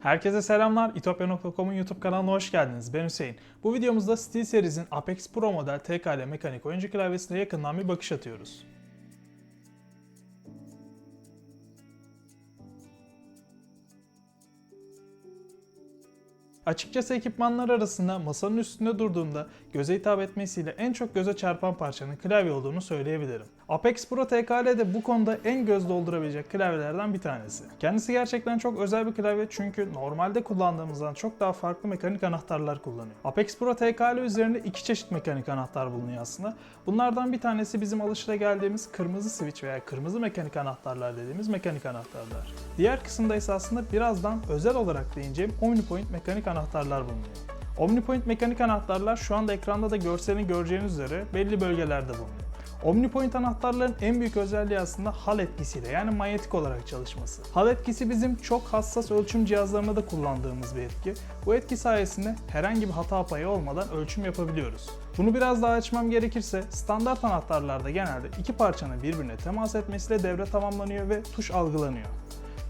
Herkese selamlar. itopya.com'un YouTube kanalına hoş geldiniz. Ben Hüseyin. Bu videomuzda SteelSeries'in Apex Pro model TKL mekanik oyuncu klavyesine yakından bir bakış atıyoruz. Açıkçası ekipmanlar arasında masanın üstünde durduğunda göze hitap etmesiyle en çok göze çarpan parçanın klavye olduğunu söyleyebilirim. Apex Pro TKL de bu konuda en göz doldurabilecek klavyelerden bir tanesi. Kendisi gerçekten çok özel bir klavye çünkü normalde kullandığımızdan çok daha farklı mekanik anahtarlar kullanıyor. Apex Pro TKL üzerinde iki çeşit mekanik anahtar bulunuyor aslında. Bunlardan bir tanesi bizim alışılageldiğimiz kırmızı switch veya kırmızı mekanik anahtarlar dediğimiz mekanik anahtarlar. Diğer kısımda ise aslında birazdan özel olarak değineceğim OmniPoint mekanik anahtarlar bulunuyor. OmniPoint mekanik anahtarlar şu anda ekranda da görselini göreceğiniz üzere belli bölgelerde bulunuyor. OmniPoint anahtarların en büyük özelliği aslında hal etkisiyle yani manyetik olarak çalışması. Hal etkisi bizim çok hassas ölçüm cihazlarında da kullandığımız bir etki. Bu etki sayesinde herhangi bir hata payı olmadan ölçüm yapabiliyoruz. Bunu biraz daha açmam gerekirse standart anahtarlarda genelde iki parçanın birbirine temas etmesiyle devre tamamlanıyor ve tuş algılanıyor.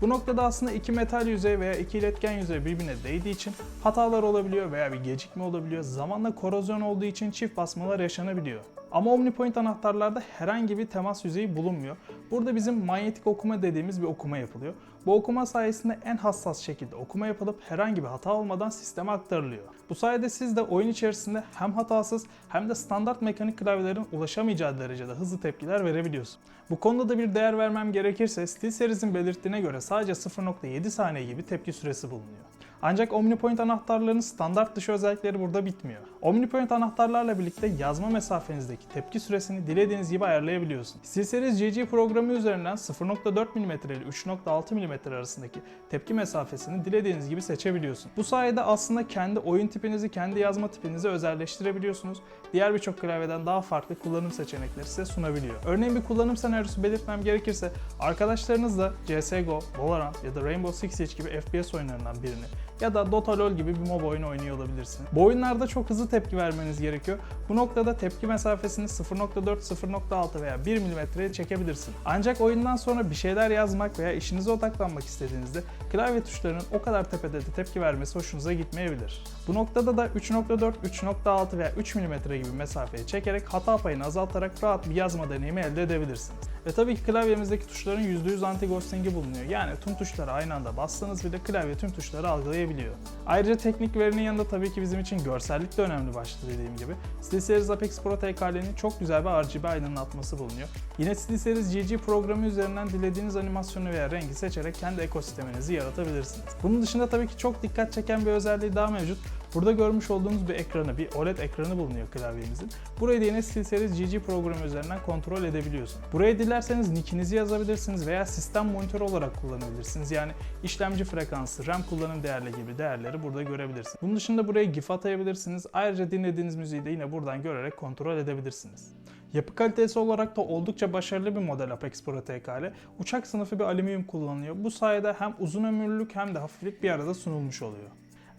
Bu noktada aslında iki metal yüzey veya iki iletken yüzey birbirine değdiği için hatalar olabiliyor veya bir gecikme olabiliyor. Zamanla korozyon olduğu için çift basmalar yaşanabiliyor. Ama OmniPoint anahtarlarda herhangi bir temas yüzeyi bulunmuyor. Burada bizim manyetik okuma dediğimiz bir okuma yapılıyor. Bu okuma sayesinde en hassas şekilde okuma yapılıp herhangi bir hata olmadan sisteme aktarılıyor. Bu sayede siz de oyun içerisinde hem hatasız hem de standart mekanik klavyelerin ulaşamayacağı derecede hızlı tepkiler verebiliyorsunuz. Bu konuda da bir değer vermem gerekirse SteelSeries'in belirttiğine göre sadece 0.7 saniye gibi tepki süresi bulunuyor. Ancak OmniPoint anahtarlarının standart dışı özellikleri burada bitmiyor. OmniPoint anahtarlarla birlikte yazma mesafenizdeki tepki süresini dilediğiniz gibi ayarlayabiliyorsunuz. SteelSeries GG programı üzerinden 0.4 mm ile 3.6 mm arasındaki tepki mesafesini dilediğiniz gibi seçebiliyorsunuz. Bu sayede aslında kendi oyun tipinizi, kendi yazma tipinizi özelleştirebiliyorsunuz. Diğer birçok klavyeden daha farklı kullanım seçenekleri size sunabiliyor. Örneğin bir kullanım senaryosu belirtmem gerekirse arkadaşlarınızla CSGO, Valorant ya da Rainbow Six Siege gibi FPS oyunlarından birini ya da Dota LoL gibi bir MOBA oyunu oynuyor olabilirsiniz. Bu oyunlarda çok hızlı tepki vermeniz gerekiyor. Bu noktada tepki mesafesini 0.4, 0.6 veya 1 mm'ye çekebilirsiniz. Ancak oyundan sonra bir şeyler yazmak veya işinize odaklanmak istediğinizde klavye tuşlarının o kadar tepede de tepki vermesi hoşunuza gitmeyebilir. Bu noktada da 3.4, 3.6 veya 3 mm gibi mesafeye çekerek hata payını azaltarak rahat bir yazma deneyimi elde edebilirsiniz. Ve tabii ki klavyemizdeki tuşların %100 anti-ghosting'i bulunuyor. Yani tüm tuşları aynı anda bastığınız bile klavye tüm tuşları algılayabiliyor. Ayrıca teknik verinin yanında tabii ki bizim için görsellik de önemli başta dediğim gibi. SteelSeries Apex Pro TKL'nin çok güzel bir RGB aydınlatması bulunuyor. Yine SteelSeries GG programı üzerinden dilediğiniz animasyonu veya rengi seçerek kendi ekosisteminizi yaratabilirsiniz. Bunun dışında tabii ki çok dikkat çeken bir özelliği daha mevcut. Burada görmüş olduğunuz bir ekranı, bir OLED ekranı bulunuyor klavyemizin. Burayı da yine SteelSeries GG programı üzerinden kontrol edebiliyorsunuz. Buraya dilerseniz nickinizi yazabilirsiniz veya sistem monitörü olarak kullanabilirsiniz. Yani işlemci frekansı, RAM kullanım değerleri gibi değerleri burada görebilirsiniz. Bunun dışında buraya GIF atayabilirsiniz. Ayrıca dinlediğiniz müziği de yine buradan görerek kontrol edebilirsiniz. Yapı kalitesi olarak da oldukça başarılı bir model Apex Pro TKL. Uçak sınıfı bir alüminyum kullanılıyor. Bu sayede hem uzun ömürlülük hem de hafiflik bir arada sunulmuş oluyor.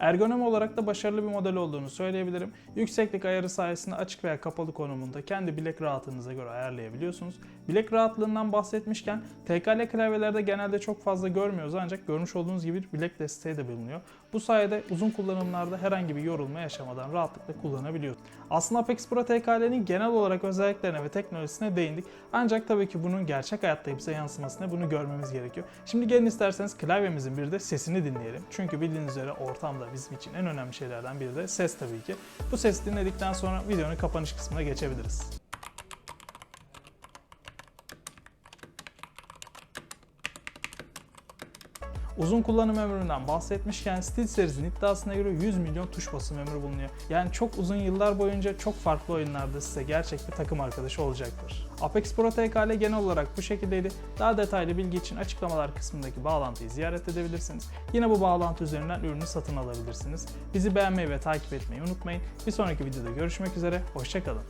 Ergonomi olarak da başarılı bir model olduğunu söyleyebilirim. Yükseklik ayarı sayesinde açık veya kapalı konumunda kendi bilek rahatınıza göre ayarlayabiliyorsunuz. Bilek rahatlığından bahsetmişken TKL klavyelerde genelde çok fazla görmüyoruz ancak görmüş olduğunuz gibi bilek desteği de bulunuyor. Bu sayede uzun kullanımlarda herhangi bir yorulma yaşamadan rahatlıkla kullanabiliyorsunuz. Aslında Apex Pro TKL'nin genel olarak özelliklerine ve teknolojisine değindik. Ancak tabii ki bunun gerçek hayatta bize yansımasını bunu görmemiz gerekiyor. Şimdi gelin isterseniz klavyemizin bir de sesini dinleyelim. Çünkü bildiğiniz üzere ortamda bizim için en önemli şeylerden biri de ses tabii ki. Bu sesi dinledikten sonra videonun kapanış kısmına geçebiliriz. Uzun kullanım ömründen bahsetmişken SteelSeries'in iddiasına göre 100 milyon tuş basım ömrü bulunuyor. Yani çok uzun yıllar boyunca çok farklı oyunlarda size gerçek bir takım arkadaşı olacaktır. Apex Pro TKL genel olarak bu şekildeydi. Daha detaylı bilgi için açıklamalar kısmındaki bağlantıyı ziyaret edebilirsiniz. Yine bu bağlantı üzerinden ürünü satın alabilirsiniz. Bizi beğenmeyi ve takip etmeyi unutmayın. Bir sonraki videoda görüşmek üzere, hoşçakalın.